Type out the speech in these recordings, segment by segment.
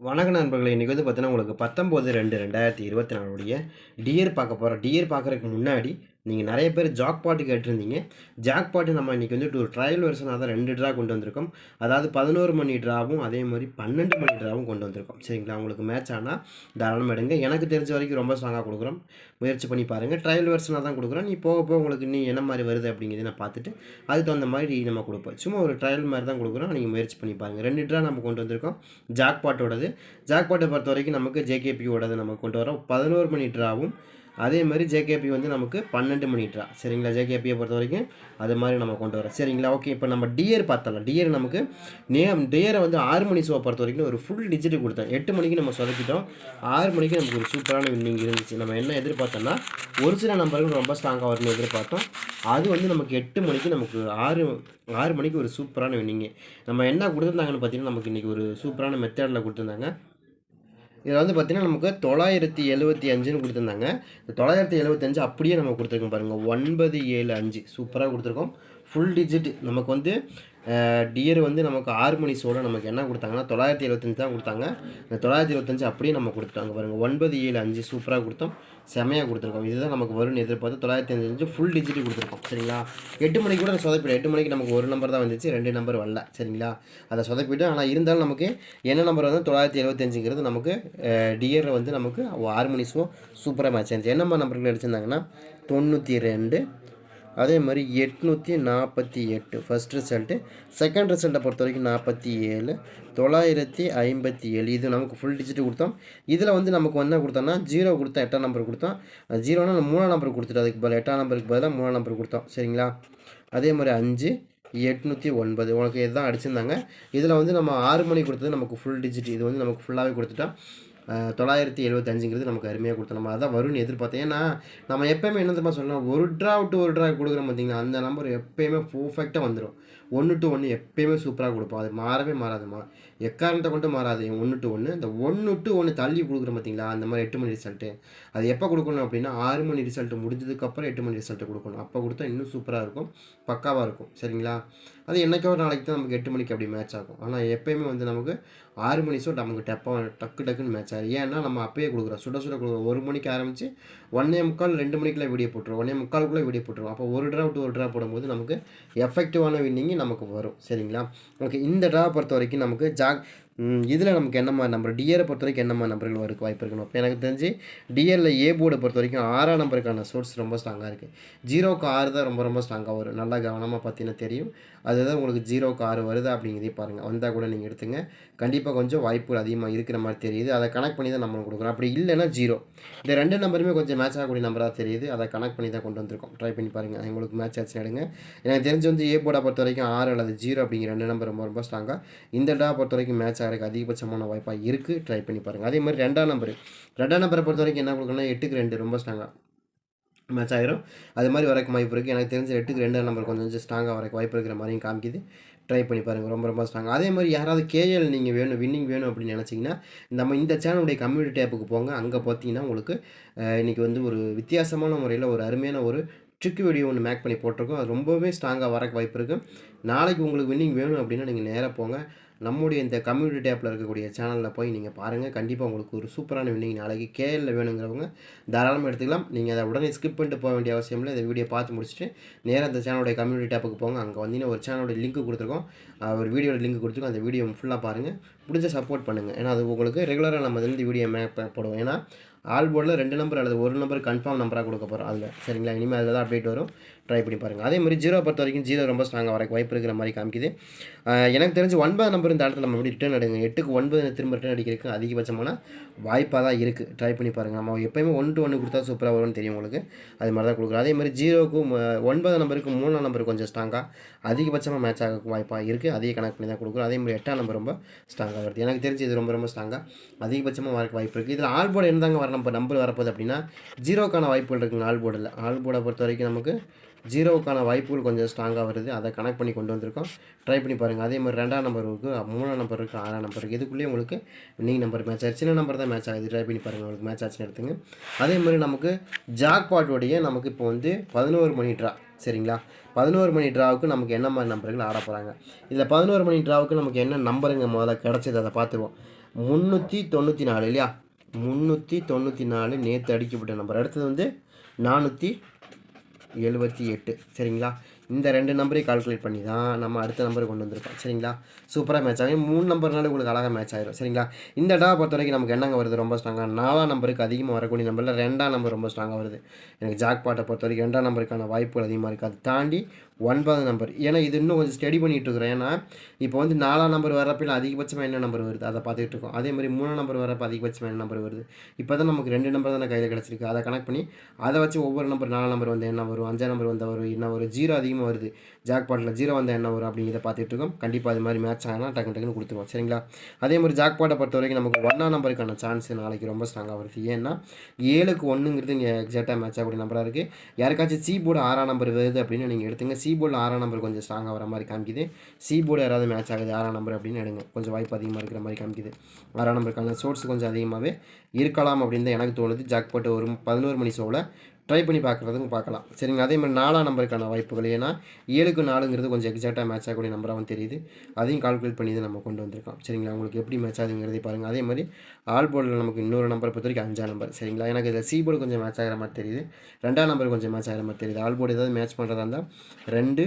வணக்க நண்பர்களை இன்றைக்கி வந்து பார்த்தீங்கன்னா உங்களுக்கு பத்தொம்போது ரெண்டு ரெண்டாயிரத்தி இருபத்தி நாலுடைய டியர் பார்க்க போகிறோம் டியர் பார்க்குறதுக்கு முன்னாடி நீங்கள் நிறைய பேர் ஜாக் பாட்டு கேட்டிருந்தீங்க. ஜாக் பாட்டு நம்ம இன்றைக்கி வந்துட்டு ஒரு ட்ரையல் வெர்ஷனாக தான் ரெண்டு ட்ரா கொண்டு வந்திருக்கோம். அதாவது பதினோரு மணி ட்ராவும் அதே மாதிரி பன்னெண்டு மணி ட்ராவும் கொண்டு வந்திருக்கோம். சரிங்களா? உங்களுக்கு மேட்ச் ஆனால் தாராளமாக எடுங்க. எனக்கு தெரிஞ்ச வரைக்கும் ரொம்ப ஸ்ட்ராங்காக கொடுக்குறோம். முயற்சி பண்ணி பாருங்கள் ட்ரையல் வெர்ஷனாக தான் கொடுக்குறோம். நீ போக போக உங்களுக்கு இன்னும் என்ன மாதிரி வருது அப்படிங்கிறத நான் பார்த்துட்டு அதுக்கு தகுந்த மாதிரி நம்ம கொடுப்போம். சும்மா ஒரு ட்ரையல் மாதிரி தான் கொடுக்குறோம். நீங்கள் முயற்சி பண்ணி பாருங்கள் ரெண்டு ட்ரா நம்ம கொண்டு வந்திருக்கோம். ஜாக் பாட்டோடது. ஜாக் பாட்டை பொறுத்த வரைக்கும் நமக்கு ஜேகேபியோடது நம்ம கொண்டு வரோம் பதினோரு மணி ட்ராவும் அதே மாதிரி ஜேகேபி வந்து நமக்கு பன்னெண்டு மணிட்ரா சரிங்களா? ஜேகேபியை பொறுத்த வரைக்கும் அது மாதிரி நம்ம கொண்டு வரோம். சரிங்களா? ஓகே இப்போ நம்ம டியர் பார்த்தலாம் டியர் நமக்கு நேம் டியரை வந்து ஆறு மணி ஷோ பொறுத்த வரைக்கும் ஒரு ஃபுல் டிஜிட் கொடுத்தோம் எட்டு மணிக்கு நம்ம சொதப்பிட்டோம். ஆறு மணிக்கு நமக்கு ஒரு சூப்பரான வின்னிங் இருந்துச்சு. நம்ம என்ன எதிர்பார்த்தோம்னா ஒரு சில நம்பர்கள் ரொம்ப ஸ்ட்ராங்காக வரும்னு எதிர்பார்த்தோம். அது வந்து நமக்கு எட்டு மணிக்கு நமக்கு ஆறு ஆறு மணிக்கு ஒரு சூப்பரான வின்னிங்கு நம்ம என்ன கொடுத்துருந்தாங்கன்னு பார்த்தீங்கன்னா நமக்கு இன்றைக்கி ஒரு சூப்பரான மெத்தடில் கொடுத்துருந்தாங்க. இதில் வந்து பார்த்திங்கன்னா நமக்கு தொள்ளாயிரத்தி எழுபத்தி அஞ்சுன்னு கொடுத்துருந்தாங்க. இந்த தொள்ளாயிரத்தி எழுபத்தஞ்சு அப்படியே நம்ம கொடுத்துருக்கோம் பாருங்கள் ஒன்பது ஏழு அஞ்சு. சூப்பராக கொடுத்துருக்கோம். ஃபுல் டிஜிட் நமக்கு வந்து டியர் வந்து நமக்கு ஆறு மணி நமக்கு என்ன கொடுத்தாங்கன்னா தொள்ளாயிரத்தி எழுபத்தஞ்சு தான் கொடுத்தாங்க. இந்த தொள்ளாயிரத்தி எழுபத்தஞ்சு அப்படியே நம்ம கொடுத்துட்டாங்க பாருங்கள் ஒன்பது ஏழு அஞ்சு சூப்பராக கொடுத்தோம். செமையாக கொடுத்துருக்கோம். இதுதான் நமக்கு வரும்னு எதிர்பார்த்து தொள்ளாயிரத்தி அஞ்சு ஃபுல் டிஜிட் கொடுத்துருக்கோம். சரிங்களா? எட்டு மணிக்கு கூட சொதப்பிடும் எட்டு மணிக்கு நமக்கு ஒரு நம்பர் தான் வந்துச்சு. ரெண்டு நம்பர் வரல. சரிங்களா? அதை சொதப்பிட்டு ஆனால் இருந்தாலும் நமக்கு என்ன நம்பர் வந்து தொள்ளாயிரத்தி எழுபத்தஞ்சுங்கிறது நமக்கு டியரில் வந்து நமக்கு ஆறு மணி ஷோ சூப்பராக மேட்ச் ஆச்சு என்னம்மா நம்பர்கள் அடிச்சிருந்தாங்கன்னா தொண்ணூற்றி ரெண்டு அதே மாதிரி எட்நூற்றி நாற்பத்தி எட்டு ஃபஸ்ட் ரிசல்ட்டு செகண்ட் ரிசல்ட்டை பொறுத்த வரைக்கும் நாற்பத்தி ஏழு தொள்ளாயிரத்தி ஐம்பத்தி ஏழு இது நமக்கு ஃபுல் டிஜிட் கொடுத்தோம். இதில் வந்து நமக்கு என்ன கொடுத்தோம்னா ஜீரோ கொடுத்தோம் எட்டாம் நம்பர் கொடுத்தோம். ஜீரோனா மூணாம் நம்பர் கொடுத்துட்டு அதுக்கு பதில் எட்டாம் நம்பருக்கு பதிலாக மூணாம் நம்பர் கொடுத்தோம். சரிங்களா? அதே மாதிரி அஞ்சு எட்நூற்றி ஒன்பது உனக்கு இதுதான் அடிச்சிருந்தாங்க. இதில் வந்து நம்ம ஆறு மணி கொடுத்தது நமக்கு ஃபுல் டிஜிட் இது வந்து நமக்கு ஃபுல்லாகவே கொடுத்துட்டோம். தொள்ளாயிரத்தி எழுபத்தஞ்சுங்கிறது நமக்கு அருமையாக கொடுத்தோம். நம்ம அதான் வரும்னு எதிர்பார்த்தேன் ஏன்னா நம்ம எப்போயுமே என்ன தெரியுமா சொல்லணும் ஒரு ட்ரா விட்டு ஒரு ட்ரா கொடுக்குறோம் பார்த்தீங்கன்னா அந்த நம்பர் எப்போயுமே பர்ஃபெக்டாக வந்துடும் ஒன்று டு ஒன்று எப்போயுமே சூப்பராக கொடுப்போம். அது மாறவே மாறாதுமா. எக்காரணத்தை கொண்டு மாறாது. ஒன்று டு ஒன்று இந்த ஒன்று டு ஒன்று தள்ளி கொடுக்குறோம் பார்த்தீங்களா அந்த மாதிரி எட்டு மணி ரிசல்ட்டு அது எப்போ கொடுக்கணும் அப்படின்னா ஆறு மணி ரிசல்ட்டு முடிஞ்சதுக்கப்புறம் எட்டு மணி ரிசல்ட்டு கொடுக்கணும். அப்போ கொடுத்தா இன்னும் சூப்பராக இருக்கும். பக்காவாக இருக்கும். சரிங்களா? அது என்றைக்கோ ஒரு நாளைக்கு தான் நமக்கு எட்டு மணிக்கு அப்படி மேட்ச் ஆகும். ஆனால் எப்போயுமே வந்து நமக்கு ஆறு மணி ஷோ நமக்கு டப்பாக டக்கு டக்குன்னு மேட்ச் ஆகும் ஏன்னா நம்ம அப்பயே கொடுக்குறோம். சுட சுட கொடுக்குறோம். ஒரு மணிக்கு ஆரம்பித்து ஒன்னே முக்கால் ரெண்டு மணிக்குள்ளே வீடியோ போட்டுருவோம். ஒன்னே முக்காலுக்குள்ளே வீடியோ போட்டுருவோம். அப்போ ஒரு ட்ரா விட்டு ஒரு ட்ரா போடும்போது நமக்கு எஃபெக்டிவான வின்னிங்கு நமக்கு வரும் சரிங்களா? ஓகே இந்த ட்ரா பொறுத்த வரைக்கும் நமக்கு ஜாக் இதில் நமக்கு என்ன மாதிரி நம்பர் டியரை பொறுத்த வரைக்கும் என்ன மாதிரி நம்பர்கள் வரக்கு வாய்ப்பு இருக்கணும் இப்போ எனக்கு தெரிஞ்சு டிஎல்ல ஏ போர்டை பொறுத்த வரைக்கும் ஆறாம் நம்பருக்கான சோர்ஸ் ரொம்ப ஸ்ட்ராங்காக இருக்குது ஜீரோக்கு ஆறு தான் ரொம்ப ரொம்ப ஸ்ட்ராங்காக வரும். நல்லா கவனமாக பார்த்தீங்கன்னா தெரியும். அதுதான் உங்களுக்கு ஜீரோக்கு ஆறு வருதா அப்படிங்கிறதே பாருங்கள் வந்தால் கூட நீங்கள் எடுத்துங்க. கண்டிப்பாக கொஞ்சம் வாய்ப்புகள் அதிகமாக இருக்கிற மாதிரி தெரியுது. அதை கனெக்ட் பண்ணி தான் நம்ம கொடுக்குறோம். அப்படி இல்லைன்னா ஜீரோ இந்த ரெண்டு நம்பருமே கொஞ்சம் மேட்ச் ஆகக்கூடிய நம்பராக தெரியுது. அதை கனெக்ட் பண்ணி தான் கொண்டு வந்திருக்கோம். ட்ரை பண்ணி பாருங்கள் உங்களுக்கு மேட்ச் ஆச்சு எடுங்க. எனக்கு தெரிஞ்சு வந்து ஏ போர்டை பொறுத்த வரைக்கும் ஆறு அல்லது ஜீரோ அப்படிங்கிற ரெண்டு நம்பர் ரொம்ப ரொம்ப ஸ்ட்ராங்காக இந்த டா பொறுத்த வரைக்கும் மேட்ச் ஆகிறதுக்கு அதிகபட்சமான வாய்ப்பாக இருக்குது ட்ரை பண்ணி பாருங்கள் அதே மாதிரி ரெண்டாம் நம்பர் ரெண்டாம் நம்பரை பொறுத்த வரைக்கும் என்ன கொடுக்கணும்னா எட்டுக்கு ரெண்டு ரொம்ப ஸ்ட்ராங்காக மேட்ச் ஆகிரும் அது மாதிரி வரக்கு வாய்ப்பு இருக்குது எனக்கு தெரிஞ்ச எட்டுக்கு ரெண்டாம் நம்பர் கொஞ்சம் கொஞ்சம் ஸ்ட்ராங்காக வரக்கு வாய்ப்பு இருக்கிற மாதிரியும் காமிக்குது. ட்ரை பண்ணி பாருங்கள் ரொம்ப ரொம்ப ஸ்ட்ராங் அதே மாதிரி யாராவது கேஎல் நீங்கள் வேணும் வின்னிங் வேணும் அப்படின்னு நினச்சிங்கன்னா நம்ம இந்த சேனலுடைய கம்யூனிட்டி ஆப்புக்கு போங்க. அங்கே பார்த்தீங்கன்னா உங்களுக்கு இன்றைக்கி வந்து ஒரு வித்தியாசமான முறையில் ஒரு அருமையான ஒரு ட்ரிக் வீடியோ ஒன்று மேக் பண்ணி போட்டிருக்கோம். அது ரொம்பவே ஸ்ட்ராங்காக வரக்கு வாய்ப்பு இருக்குது நாளைக்கு உங்களுக்கு வின்னிங் வேணும் அப்படின்னா நீங்கள் நேராக போங்க. நம்முடைய இந்த கம்யூனிட்டி டேப்பில் இருக்கக்கூடிய சேனலில் போய் நீங்கள் பாருங்கள் கண்டிப்பாக உங்களுக்கு ஒரு சூப்பரான வின்னிங் நாளைக்கு கேஎல்ல வேணுங்கிறவங்க தாராளமாக எடுத்துக்கலாம். நீங்கள் அதை உடனே ஸ்கிப் பண்ணிட்டு போக வேண்டிய அவசியம் இல்லை. இந்த வீடியோ பார்த்து முடிச்சுட்டு நேராக அந்த சேனலுடைய கம்யூனிட்டி டேப்புக்கு போங்க. அங்கே வந்தீங்கன்னா ஒரு சேனலோட லிங்க் கொடுத்துருக்கோம். ஒரு வீடியோட லிங்க் கொடுத்துருக்கோம். அந்த வீடியோ ஃபுல்லாக பாருங்கள் முடிஞ்ச சப்போர்ட் பண்ணுங்கள் ஏன்னா அது உங்களுக்கு ரெகுலராக நம்ம வந்து வீடியோ மேப் போடுவோம். ஏன்னா ஆல் போர்டில் ரெண்டு நம்பர் அல்லது ஒரு நம்பர் கன்ஃபார்ம் நம்பராக கொடுக்க போகிறோம் அதில். சரிங்களா? இனிமேல் அதில் தான் அப்டேட் வரும். ட்ரை பண்ணி பாருங்கள் அதே மாதிரி ஜீரோ பொறுத்த வரைக்கும் ஜீரோ ரொம்ப ஸ்ட்ராங்காக வர வாய்ப்பு இருக்கிற மாதிரி காமிக்குது. எனக்கு தெரிஞ்சு ஒன்பது நம்பர் இந்த இடத்துல நம்ம எப்படி ரிட்டர்ன் அடைங்க எட்டுக்கு ஒன்பது திரும்ப ரிட்டர்ன் அடிக்கிறதுக்கு அதிகபட்சமான வாய்ப்பாக தான் இருக்குது ட்ரை பண்ணி பாருங்கள் நம்ம எப்போயுமே ஒன் டு ஒன்று கொடுத்தா சூப்பராக வரும்னு தெரியும் உங்களுக்கு. அது மாதிரி தான் கொடுக்குறோம். அதே மாதிரி ஜீரோக்கு ஒன்பது நம்பருக்கு மூணாம் நம்பர் கொஞ்சம் ஸ்ட்ராங்காக அதிகபட்சமாக மேட்ச் ஆக வாய்ப்பாக இருக்குது அதே கணக்கு பண்ணி தான் கொடுக்குறோம். அதே மாதிரி எட்டாம் நம்பர் ரொம்ப ஸ்ட்ராங்காக வருது. எனக்கு தெரிஞ்சு இது ரொம்ப ரொம்ப ஸ்ட்ராங்காக அதிகபட்சமாக வரக்கு வாய்ப்பு இருக்குது இதில் ஆல் போர்டு என்னதாங்க வர நம்ம நம்பர் வரப்போகுது அப்படின்னா ஜீரோக்கான வாய்ப்புகள் இருக்குங்க ஆல் போர்டில் ஆல் போர்டை பொறுத்த வரைக்கும் நமக்கு ஜீரோவுக்கான வாய்ப்புகள் கொஞ்சம் ஸ்ட்ராங்காக வருது. அதை கனெக்ட் பண்ணி கொண்டு வந்திருக்கோம். ட்ரை பண்ணி பாருங்கள் அதே மாதிரி ரெண்டாம் நம்பர் இருக்குது மூணாம் நம்பர் இருக்குது ஆறாம் நம்பர் இருக்குது இதுக்குள்ளேயே உங்களுக்கு நீங்கள் நம்பர் மேட்ச் ஆச்சு சின்ன நம்பர் தான் மேட்ச் ஆகுது. ட்ரை பண்ணி பாருங்கள் உங்களுக்கு மேட்ச் ஆச்சுன்னு எடுத்துங்க. அதே மாதிரி நமக்கு ஜாக்பாட்டோடைய நமக்கு இப்போ வந்து பதினோரு மணி ட்ரா சரிங்களா? பதினோரு மணி ட்ராவுக்கு நமக்கு என்ன மாதிரி நம்பர்கள் ஆட போகிறாங்க இதில் பதினோரு மணி ட்ராவுக்கு நமக்கு என்ன நம்பருங்க முதல்ல கிடச்சது? அதை பார்த்துருவோம். முந்நூற்றி தொண்ணூற்றி நாலு இல்லையா? முந்நூற்றி தொண்ணூற்றி நாலு நேற்று அடிக்கப்பட்ட நம்பர் அடுத்தது வந்து நானூற்றி எழுபத்தி எட்டு. சரிங்களா? இந்த ரெண்டு நம்பரையும் கால்குலேட் பண்ணி தான் நம்ம அடுத்த நம்பர் கொண்டு வந்திருக்கோம். சரிங்களா? சூப்பராக மேட்ச் ஆகும் மூணு நம்பர்னால உங்களுக்கு அழகாக மேட்ச் ஆயிரும். சரிங்களா? இந்த டா பொறுத்த வரைக்கும் நமக்கு என்னங்க வருது? ரொம்ப ஸ்ட்ராங்காக நாலாம் நம்பருக்கு அதிகமாக வரக்கூடிய நம்பரில் ரெண்டாம் நம்பர் ரொம்ப ஸ்ட்ராங்காக வருது. எனக்கு ஜாக் பாட்டை பொறுத்த வரைக்கும் ரெண்டாம் நம்பருக்கான வாய்ப்புகள் அதிகமாக இருக்குது அதை தாண்டி ஒன்பது நம்பர் ஏன்னா இது இன்னும் கொஞ்சம் ஸ்டடி பண்ணிகிட்டு இருக்கிறேன் ஏன்னா இப்போ வந்து நாலாம் நம்பர் வரப்பில் அதிகபட்சமாக என்ன நம்பர் வருது? அதை பார்த்துட்டு இருக்கோம். அதே மாதிரி மூணாம் நம்பர் வரப்போ அதிகபட்சமாக என்ன நம்பர் வருது? இப்போ தான் நமக்கு ரெண்டு நம்பர் தானே கையில் கிடச்சிருக்கு. அதை கனெக்ட் பண்ணி அதை வச்சு ஒவ்வொரு நம்பர் நாலாம் நம்பர் வந்து என்ன வரும்? அஞ்சாம் நம்பர் வந்தால் வரும். என்ன வரும்? ஜீரோ அதிகமாக வருது. ஜாக் பாட்டில் ஜீரோ வந்தால் என்ன வரும் அப்படிங்கிறத பார்த்துட்டு இருக்கோம் கண்டிப்பாக அது மாதிரி மேட்ச் ஆனால் டக்கு டக்குன்னு கொடுத்துருவோம். சரிங்களா? அதே மாதிரி ஜாக் பாட்டை பொறுத்த வரைக்கும் நமக்கு ஒன்றாம் நம்பருக்கான சான்ஸ் நாளைக்கு ரொம்ப ஸ்ட்ராங்காக வருது. ஏன்னா ஏழுக்கு ஒன்றுங்கிறது இங்கே எக்ஸாக்டாக மேட்ச் ஆகக்கூடிய நம்பராக இருக்குது யாருக்காச்சும் சி போர்டு ஆறாம் நம்பர் வருது அப்படின்னு நீங்கள் எடுத்துங்க. சி போர்டில் ஆறாம் நம்பர் கொஞ்சம் ஸ்ட்ராங்காக வர மாதிரி காமிக்குது. சி போர்டு யாராவது மேட்ச் ஆகுது ஆறாம் நம்பர் அப்படின்னு எடுங்க. கொஞ்சம் வாய்ப்பு அதிகமாக இருக்கிற மாதிரி காமிக்குது. ஆறாம் நம்பருக்கான சோர்ஸ் கொஞ்சம் அதிகமாகவே இருக்கலாம் அப்படின்னு தான் எனக்கு தோணுது. ஜாக் பாட்டு ஒரு பதினோரு மணி ஷோவில் ட்ரை பண்ணி பார்க்குறதுக்கும் பார்க்கலாம். சரிங்க அதே மாதிரி நாலாம் நம்பருக்கான வாய்ப்புகள். ஏன்னா ஏழுக்கு நாலுங்கிறது கொஞ்சம் எக்ஸாக்டாக மேட்ச் ஆகக்கூடிய நம்பராகவும் தெரியுது. அதையும் கால்குலேட் பண்ணி தான் நம்ம கொண்டு வந்திருக்கோம். சரிங்களா? உங்களுக்கு எப்படி மேட்ச் ஆகுதுங்கிறதை பாருங்கள் அதே மாதிரி ஆல் போர்டில் நமக்கு இன்னொரு நம்பரை பொறுத்த வரைக்கும் அஞ்சாம் நம்பர் சரிங்களா? எனக்கு இதில் சி போர்டு கொஞ்சம் மேட்ச் ஆகிற மாதிரி தெரியுது. ரெண்டாம் நம்பர் கொஞ்சம் மேட்ச் ஆகிற மாதிரி தெரியுது. ஆல் போர்டு ஏதாவது மேட்ச் பண்ணுறதா இருந்தால் ரெண்டு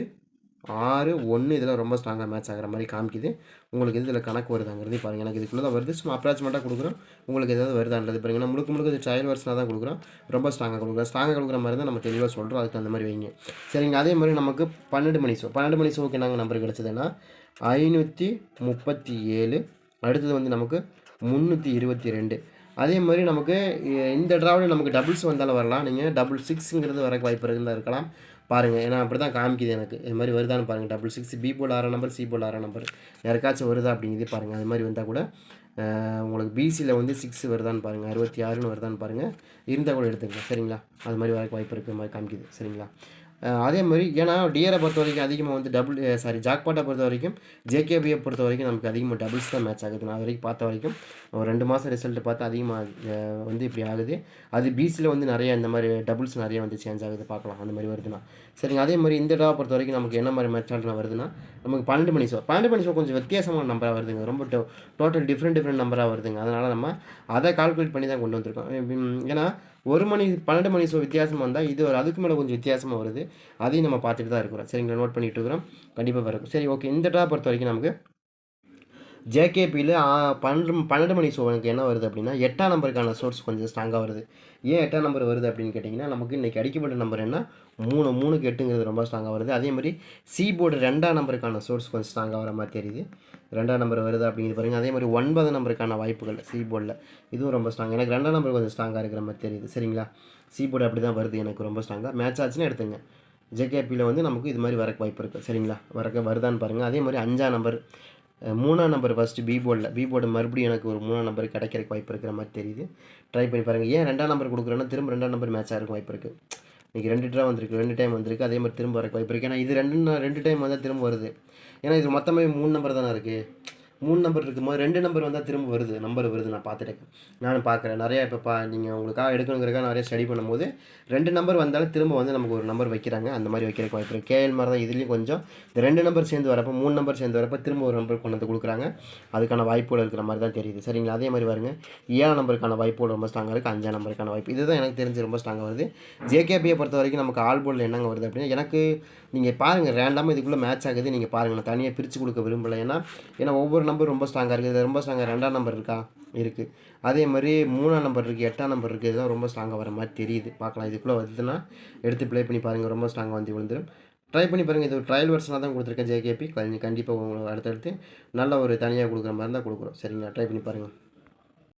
ஆறு ஒன்று இதெல்லாம் ரொம்ப ஸ்ட்ராங்காக மேட்ச் ஆகிற மாதிரி காமிக்குது. உங்களுக்கு இதில் கணக்கு வருதாங்கிறது பாருங்கள் எனக்கு இதுக்குள்ளே தான் வருது. சும்மா அப்ராச்மெண்ட்டாக கொடுக்குறோம். உங்களுக்கு ஏதாவது வருதான்றது பாருங்கள் நான் முழுக்க முழுக்க இது ட்ரையல் வருஷனாக தான் கொடுக்குறோம். ரொம்ப ஸ்ட்ராங்காக கொடுக்குறோம். ஸ்ட்ராங்காக கொடுக்குற மாதிரி தான் நம்ம தெளிவாக சொல்கிறோம் அதுக்கு அந்த மாதிரி வைங்க. சரிங்க. அதே மாதிரி நமக்கு பன்னெண்டு மணி ஷோ பன்னெண்டு மணி ஷோக்கு நாங்கள் நம்பர் கிடச்சதுன்னா ஐநூற்றி முப்பத்தி ஏழு. அடுத்தது வந்து நமக்கு முந்நூற்றி இருபத்தி ரெண்டு. அதே மாதிரி நமக்கு இந்த ட்ராவில் நமக்கு டபுள்ஸ் வந்தாலும் வரலாம். நீங்கள் டபுள் சிக்ஸுங்கிறது வர வாய்ப்பு இருந்தால் இருக்கலாம். பாருங்கள் ஏன்னா அப்படி தான் காமிக்குது எனக்கு. இது மாதிரி வருதான்னு பாருங்கள் டபுள் சிக்ஸ் பி போல் ஆறாம் நம்பர் சி போல் ஆறாம் நம்பர் யாருக்காச்சும் வருதா அப்படிங்கிறது பாருங்கள் அது மாதிரி வந்தால் கூட உங்களுக்கு பிசியில் வந்து சிக்ஸ் வருதான்னு பாருங்கள் அறுபத்தி ஆறுன்னு வருதான்னு பாருங்கள் இருந்தால் கூட எடுத்துக்கலாம். சரிங்களா? அது மாதிரி வர வாய்ப்பு இருக்கிற மாதிரி காமிக்குது. சரிங்களா? அதே மாதிரி ஏன்னா டிஆரை பொறுத்த வரைக்கும் அதிகமாக வந்து டபுள் சாரி ஜாக்பாட்டை பொறுத்த வரைக்கும் ஜேகேபியை பொறுத்த வரைக்கும் நமக்கு அதிகமாக டபுள்ஸ் தான் மேட்ச் ஆகுது. நான் அது வரைக்கும் பார்த்த வரைக்கும் ஒரு ரெண்டு மாதம் ரிசல்ட்டு பார்த்து அதிகமாக வந்து இப்படி ஆகுது. அது பிசியில் வந்து நிறைய இந்த மாதிரி டபுள்ஸ் நிறைய வந்து சேஞ்ச் ஆகுது. பார்க்கலாம். அந்த மாதிரி வருதுன்னா. சரிங்க. அதே மாதிரி இந்த ட்ரா பொறுத்த வரைக்கும் நமக்கு என்ன மாதிரி மேட்ச் வருதுன்னா நமக்கு பன்னெண்டு மணி ஷோ பன்னெண்டு மணி ஷோ கொஞ்சம் வித்தியாசமான நம்பராக வருதுங்க. ரொம்ப டோட்டல் டிஃப்ரெண்ட் டிஃப்ரெண்ட் நம்பராக வருதுங்க. அதனால் நம்ம அதை கால்குலேட் பண்ணி தான் கொண்டு வந்திருக்கோம். ஏன்னா ஒரு மணி பன்னெண்டு மணி ஷோ வித்தியாசமாக வந்தால் இது ஒரு அதுக்கு மேலே கொஞ்சம் வித்தியாசமாக வருது. அதையும் நம்ம பார்த்துட்டு தான் இருக்கிறோம். சரிங்களா? நோட் பண்ணிகிட்டு இருக்கிறோம். கண்டிப்பாக வரும். சரி ஓகே இந்த ட்ரா பொறுத்த வரைக்கும் நமக்கு ஜேகேபியில் பன்னெண்டு பன்னெண்டு மணி ஷோ எனக்கு என்ன வருது அப்படின்னா எட்டாம் நம்பருக்கான சோர்ஸ் கொஞ்சம் ஸ்ட்ராங்காக வருது. ஏன் எட்டாம் நம்பர் வருது அப்படின்னு கேட்டிங்கன்னா நமக்கு இன்றைக்கி அடிக்கப்பட்ட நம்பர் என்ன? மூணு மூணுக்கு எட்டுங்கிறது ரொம்ப ஸ்ட்ராங்காக வருது. அதே மாதிரி சி போர்டு ரெண்டாம் நம்பருக்கான சோர்ஸ் கொஞ்சம் ஸ்ட்ராங்காக வர மாதிரி தெரியுது. ரெண்டாம் நம்பர் வருது அப்படிங்கிறது பாருங்க. அதே மாதிரி ஒன்பது நம்பருக்கான வாய்ப்புகள் சி போர்டில் இதுவும் ரொம்ப ஸ்ட்ராங் எனக்கு ரெண்டாம் நம்பர் கொஞ்சம் ஸ்ட்ராங்காக இருக்கிற மாதிரி தெரியுது. சரிங்களா? சி போர்டு அப்படி தான் வருது. எனக்கு ரொம்ப ஸ்ட்ராங்காக மேட்ச் ஆச்சுன்னா எடுத்துங்க. ஜேகேபியில் வந்து நமக்கு இது மாதிரி வரக்கு வாய்ப்பு இருக்குது சரிங்களா? வரக்க வருதான்னு பாருங்கள் அதே மாதிரி அஞ்சாம் நம்பர் மூணாம் நம்பர் ஃபஸ்ட்டு பி போர்டில் பி போர்டு மறுபடியும் எனக்கு ஒரு மூணாம் நம்பர் கிடைக்கிறக்கு வாய்ப்பு இருக்கிற மாதிரி தெரியுது. ட்ரை பண்ணி பாருங்கள் ஏன் ரெண்டாம் நம்பர் கொடுக்குறேன்னா திரும்ப ரெண்டாம் நம்பர் மேட்ச் ஆகிருக்கும் வாய்ப்பு இருக்குது இன்றைக்கி ரெண்டு ட்ரா வந்திருக்கு ரெண்டு டைம் வந்திருக்கு. அதே மாதிரி திரும்ப வரக்கு வாய்ப்பு இருக்குது ஏன்னா இது ரெண்டு நா- ரெண்டு டைம் வந்தால் திரும்ப வருது. ஏன்னா இது மொத்தமே மூணு நம்பர் தானே இருக்குது மூணு நம்பர் இருக்கும்போது ரெண்டு நம்பர் வந்தால் திரும்ப வருது நம்பர் வருது நான் பார்த்துருக்கேன் நானும் பார்க்குறேன். நிறையா இப்போ பா நீங்கள் உங்களுக்காக எடுக்கணுங்கிறக்காக நிறைய ஸ்டடி பண்ணும்போது ரெண்டு நம்பர் வந்தாலும் திரும்ப வந்து நமக்கு ஒரு நம்பர் வைக்கிறாங்க. அந்த மாதிரி வைக்கிற வாய்ப்பு இருக்குது கேஎல் மாதிரி தான் இதுலேயும் கொஞ்சம் இந்த ரெண்டு நம்பர் சேர்ந்து வரப்போ மூணு நம்பர் சேர்ந்து வரப்போ திரும்ப ஒரு நம்பர் கொண்டு வந்து கொடுக்குறாங்க. அதுக்கான வாய்ப்புகள் இருக்கிற மாதிரி தான் தெரியுது. சரிங்களா? அதே மாதிரி வருங்க ஏழாம் நம்பருக்கான வாய்ப்புகள் ரொம்ப ஸ்ட்ராங்காக இருக்குது அஞ்சாம் நம்பருக்கான வாய்ப்பு. இதுதான் எனக்கு தெரிஞ்சு ரொம்ப ஸ்ட்ராங்காக வருது. ஜேகேபியை பொறுத்த வரைக்கும் நமக்கு ஆல் போர்டில் என்னங்க வருது அப்படின்னா எனக்கு நீங்கள் பாருங்கள் ரேண்டமாக இதுக்குள்ளே மேட்ச் ஆகுது. நீங்கள் பாருங்கள் நான் தனியாக பிரித்து கொடுக்க விரும்பலை. ஏன்னா ஏன்னா ஒவ்வொரு நம்பர் ரொம்ப ஸ்ட்ராங்காக இருக்குது இது ரொம்ப ஸ்ட்ராங்காக ரெண்டாம் நம்பர் இருக்கா? இருக்குது அதே மாதிரி மூணாம் நம்பர் இருக்குது எட்டாம் நம்பர் இருக்குது இதெல்லாம் ரொம்ப ஸ்ட்ராங்காக வர மாதிரி தெரியுது. பார்க்கலாம். இதுக்குள்ளே வருதுன்னா எடுத்து ப்ளே பண்ணி பாருங்கள் ரொம்ப ஸ்ட்ராங்காக வந்து விழுந்துடும் ட்ரை பண்ணி பாருங்கள் இது ஒரு ட்ரையல் வெர்ஷனாக தான் கொடுத்துருக்கேன் ஜேகேபி கண்டிப்பாக உங்களுக்கு அடுத்தடுத்து நல்ல ஒரு தனியாக கொடுக்குற மாதிரி தான் கொடுக்குறோம். சரிங்களா? ட்ரை பண்ணி பாருங்கள்